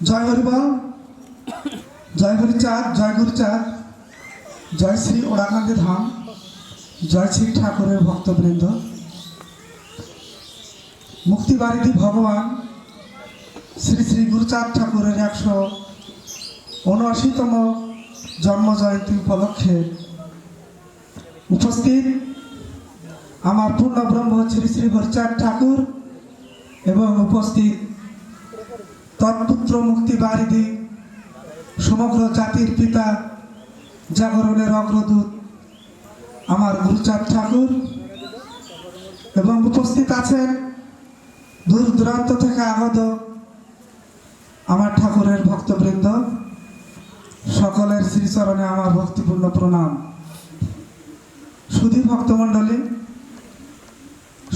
জয় হরিবল। জয় হরিচাঁদ, জয় গুরুচাঁদ। জয় শ্রী ওড়াকান্দি ধাম। জয় শ্রী ঠাকুরের ভক্তবৃন্দ। মুক্তিবাড়িটি ভগবান শ্রী শ্রী গুরুচাঁদ ঠাকুরের একশো উনআশিতম জন্ম জয়ন্তী উপলক্ষে উপস্থিত আমার পূর্ণ ব্রহ্ম শ্রী শ্রী হরিচাঁদ ঠাকুর এবং উপস্থিত তৎপুত্র মুক্তি বারিধি সমগ্র জাতির পিতা জাগরণের অগ্রদূত আমার গুরুচাঁদ ঠাকুর এবং উপস্থিত আছেন দূর দূরান্ত থেকে আগত আমার ঠাকুরের ভক্তবৃন্দ। সকলের শ্রীচরণে আমার ভক্তিপূর্ণ প্রণাম। সুধী ভক্তমণ্ডলী,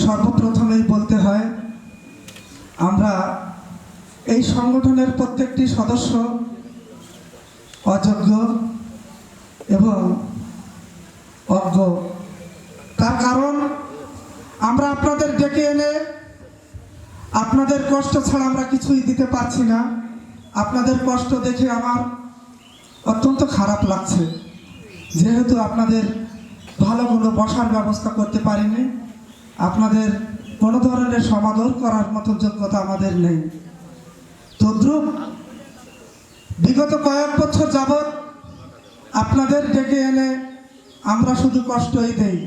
সর্বপ্রথমেই বলতে হয়, আমরা এই সংগঠনের প্রত্যেকটি সদস্য অযোগ্য এবং অজ্ঞ। তার কারণ, আমরা আপনাদের ডেকে এনে আপনাদের কষ্ট ছাড়া আমরা কিছুই দিতে পারছি না। আপনাদের কষ্ট দেখে আমার অত্যন্ত খারাপ লাগছে। যেহেতু আপনাদের ভালো কোনো বসার ব্যবস্থা করতে পারিনি, আপনাদের কোনো ধরনের সমাদর করার মতো যোগ্যতা আমাদের নেই। তদ্রুপ বিগত কয়েক বছর যাবৎ আপনাদের ডেকে এনে আমরা শুধু কষ্টই দেই।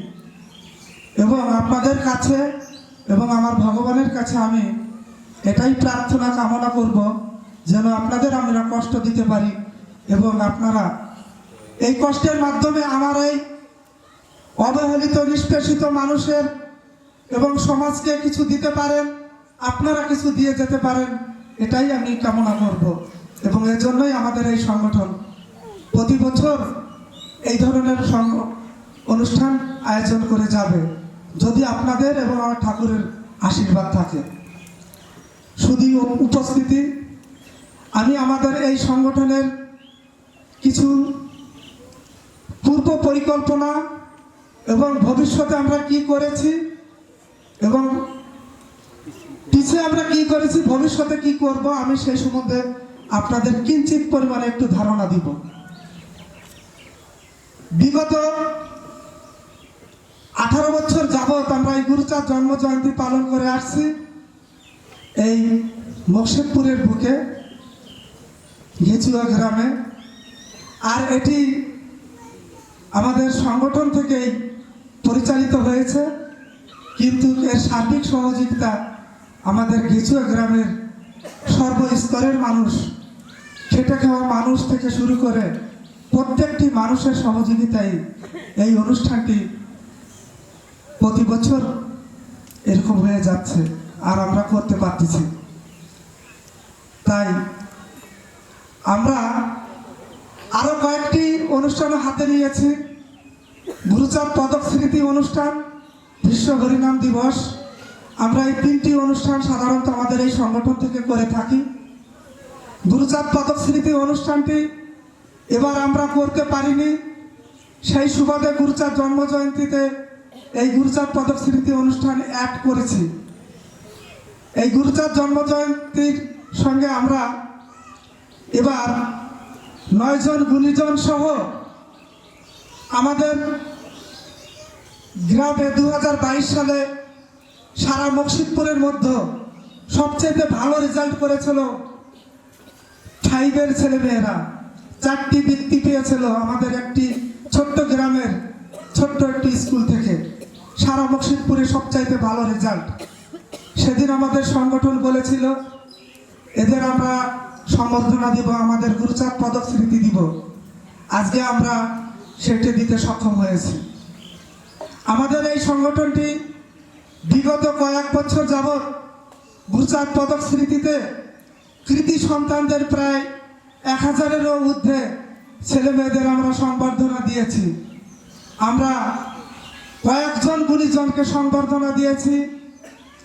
এবং আপনাদের কাছে এবং আমার ভগবানের কাছে আমি এটাই প্রার্থনা কামনা করব যেন আপনাদের আমরা কষ্ট দিতে পারি এবং আপনারা এই কষ্টের মাধ্যমে আমার এই অবহেলিত, নিষ্পেষিত মানুষের এবং সমাজকে কিছু দিতে পারেন, আপনারা কিছু দিয়ে যেতে পারেন। এটাই আমি কামনা করব। এবং এর জন্যই আমাদের এই সংগঠন প্রতি বছর এই ধরনের অনুষ্ঠান আয়োজন করে যাবে, যদি আপনাদের এবং আমার ঠাকুরের আশীর্বাদ থাকে। শুধু উপস্থিতি, আমি আমাদের এই সংগঠনের কিছু পূর্ব পরিকল্পনা এবং ভবিষ্যতে আমরা কি করেছি এবং পিছিয়ে আমরা কি করেছি, ভবিষ্যতে কি করব, আমি সেই সম্বন্ধে আপনাদের কিঞ্চিত পরিমাণে একটু ধারণা দিব। বিগত আঠারো বছর যাবৎ আমরা এই গুরুচার জন্ম জয়ন্তী পালন করে আসছি। এই মকসেদপুরের বুকে ঘেচুয়া গ্রামে। আর এটি আমাদের সংগঠন থেকেই পরিচালিত হয়েছে। কিন্তু এর সার্বিক সহযোগিতা আমাদের গেছুয়া গ্রামের সর্বস্তরের মানুষ খেটে খাওয়া মানুষ থেকে শুরু করে প্রত্যেকটি মানুষের সহযোগিতায় এই অনুষ্ঠানটি প্রতি বছর এরকম হয়ে যাচ্ছে আর আমরা করতে পারতেছি। তাই আমরা আরও কয়েকটি অনুষ্ঠান হাতে নিয়েছি। গুরুচাঁদ পদক স্মৃতি অনুষ্ঠান, বিশ্ব হরিনাম দিবস আমরা এই তিনটি অনুষ্ঠান সাধারণত আমাদের এই সংগঠন থেকে করে থাকি। গুরুচাঁদ পদক স্মৃতি অনুষ্ঠানটি এবার আমরা করতে পারিনি। সেই সুবাদে গুরুচাঁদ জন্ম জয়ন্তীতে এই গুরুচাঁদ পদক স্মৃতি অনুষ্ঠান অ্যাড করেছি। এই গুরুচাঁদ জন্ম জয়ন্তীর সঙ্গে আমরা এবার নয়জন গুণীজন সহ আমাদের গ্রামে দু হাজার বাইশ সালে সারা মকসিদপুরের মধ্যে সবচেয়ে ভালো রেজাল্ট করেছিল ফাইভের ছেলেমেয়েরা। চারটি বৃত্তি পেয়েছিল আমাদের একটি ছোট্ট গ্রামের, ছোট্ট একটি স্কুল থেকে। সারা মকসিদপুরে সবচাইতে ভালো রেজাল্ট সেদিন আমাদের সংগঠন বলেছিল, এদের আমরা সম্বর্ধনা দিব, আমাদের গুরুচাঁদ পদক স্মৃতি দিব। আজকে আমরা সেটি দিতে সক্ষম হয়েছি। আমাদের এই সংগঠনটি বিগত কয়েক বছর যাবৎ গুরুচাঁদ পদক স্মৃতিতে কৃতি সন্তানদের প্রায় এক হাজারেরও ঊর্ধ্বে ছেলে মেয়েদের আমরা সংবর্ধনা দিয়েছি। আমরা কয়েকজন গুণীজনকে সংবর্ধনা দিয়েছি,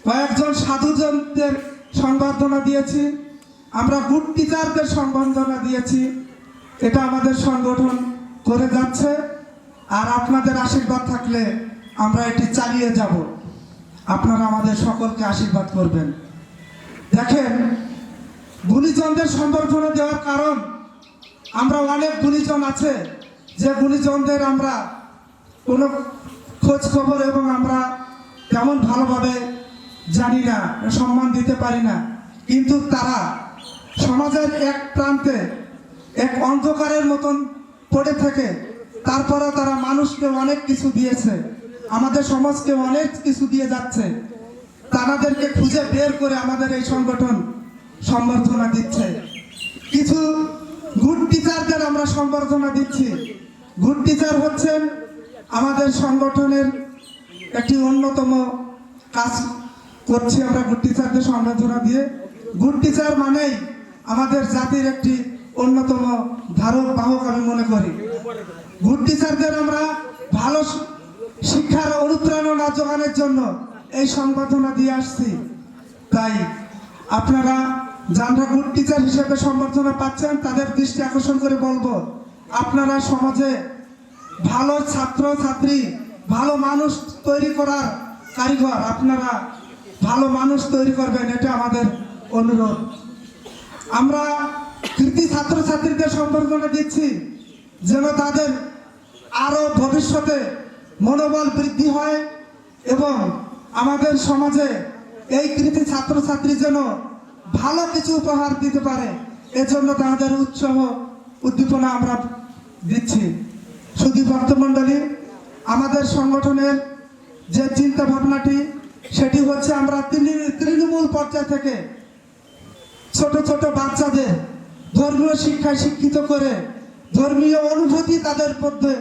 কয়েকজন সাধুজনদের সংবর্ধনা দিয়েছি, আমরা গুড টিচারদের সংবর্ধনা দিয়েছি। এটা আমাদের সংগঠন করে যাচ্ছে, আর আপনাদের আশীর্বাদ থাকলে আমরা এটি চালিয়ে যাব। আপনারা আমাদের সকলকে আশীর্বাদ করবেন। দেখেন, গুণীজনদের সম্বর্ধনা দেওয়ার কারণ, আমরা অনেক গুণীজন আছে, যে গুণীজনদের আমরা কোনো খোঁজ খবর এবং আমরা তেমন ভালোভাবে জানি না, সম্মান দিতে পারি না। কিন্তু তারা সমাজের এক প্রান্তে, এক অন্ধকারের মতন পড়ে থাকে, তারপরেও তারা মানুষকে অনেক কিছু দিয়েছে। আমাদের সমাজকে অনেক কিছু দিয়ে যাচ্ছে। তারাদেরকে খুঁজে বের করে আমাদের এই সংগঠন সম্বর্ধনা দিচ্ছে। কিছু গুড টিচারদের আমরা সম্বর্ধনা দিচ্ছি। গুড টিচার হচ্ছেন আমাদের সংগঠনের একটি অন্যতম কাজ করছি আমরা গুড টিচারদের সম্বর্ধনা দিয়ে। গুড টিচার মানেই আমাদের জাতির একটি অন্যতম ধারক, বাহক আমি মনে করি। গুড টিচারদের আমরা ভালো শিক্ষার অনুপ্রেরণা যোগানোর জন্য এই সংবর্ধনা দিয়ে আসছি। তাই আপনারা যারা গুড টিচার হিসেবে সম্বর্ধনা পাচ্ছেন, তাদের দৃষ্টি আকর্ষণ করে বলব, আপনারা সমাজে ভালো ছাত্র, ছাত্রী, ভালো মানুষ তৈরি করার কারিগর আপনারা ভালো মানুষ তৈরি করবেন, এটা আমাদের অনুরোধ। আমরা কৃতি ছাত্রছাত্রীদের সম্বর্ধনা দিচ্ছি, যেন তাদের আরও ভবিষ্যতে মনোবল বৃদ্ধি হয় এবং আমাদের সমাজে এই কৃতি ছাত্রছাত্রী যেন ভালো কিছু উপহার দিতে পারে, এজন্য তাদের উৎসাহ উদ্দীপনা আমরা দিচ্ছি। শুধু ভক্তমণ্ডলী আমাদের সংগঠনের যে চিন্তা ভাবনাটি সেটি হচ্ছে আমরা তৃণমূল পর্যায় থেকে ছোট ছোট বাচ্চাদের ধর্মীয় শিক্ষায় শিক্ষিত করে ধর্মীয় অনুভূতি তাদের মধ্যে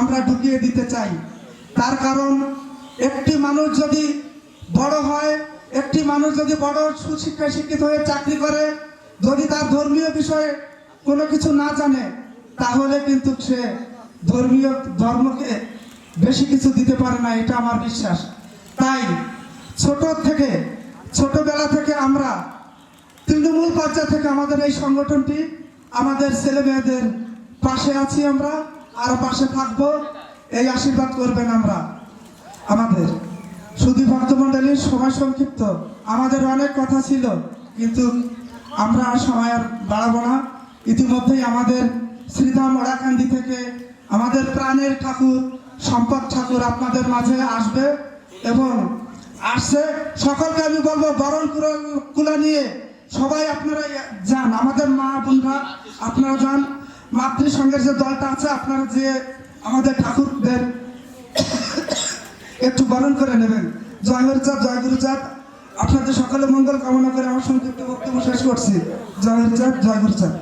আমরা ঢুকিয়ে দিতে চাই। তার কারণ, একটি মানুষ যদি বড় হয়, একটি মানুষ যদি বড় সুশিক্ষায় শিক্ষিত হয়ে চাকরি করে, যদি তার ধর্মীয় বিষয়ে কোনো কিছু না জানে, তাহলে কিন্তু সে ধর্মীয় ধর্মকে বেশি কিছু দিতে পারে না, এটা আমার বিশ্বাস। তাই ছোট থেকে, ছোটবেলা থেকে আমরা তৃণমূল পর্যায় থেকে আমাদের এই সংগঠনটি আমাদের ছেলে মেয়েদের পাশে আছি আমরা, আর পাশে থাকব। এই আশীর্বাদ করবেন আমরা, আমাদের। শুধু ভক্তমণ্ডলীর সময় সংক্ষিপ্ত, আমাদের অনেক কথা ছিল, কিন্তু আমরা আর সময় আর বাড়াবো না। ইতিমধ্যেই আমাদের শ্রীধাম ওড়াকান্দি থেকে আমাদের প্রাণের ঠাকুর, সম্পদ ঠাকুর আপনাদের মাঝে আসবে এবং আসছে। সকলকে আমি বলব, বরণ কুলা- নিয়ে সবাই আপনারা যান। আমাদের মা, বোনরা, আপনারা যান। মাতৃসংঘের যে দলটা আছে, আপনারা যে আমাদের ঠাকুর দেন একটু বরণ করে নেবেন। জয় হরিচাঁদ জয় গুরুচাঁদ আপনাদের সকলে মঙ্গল কামনা করে আমার সংক্ষিপ্ত বক্তব্য শেষ করছি। জয় হরিচাঁদ জয় গুরুচাঁদ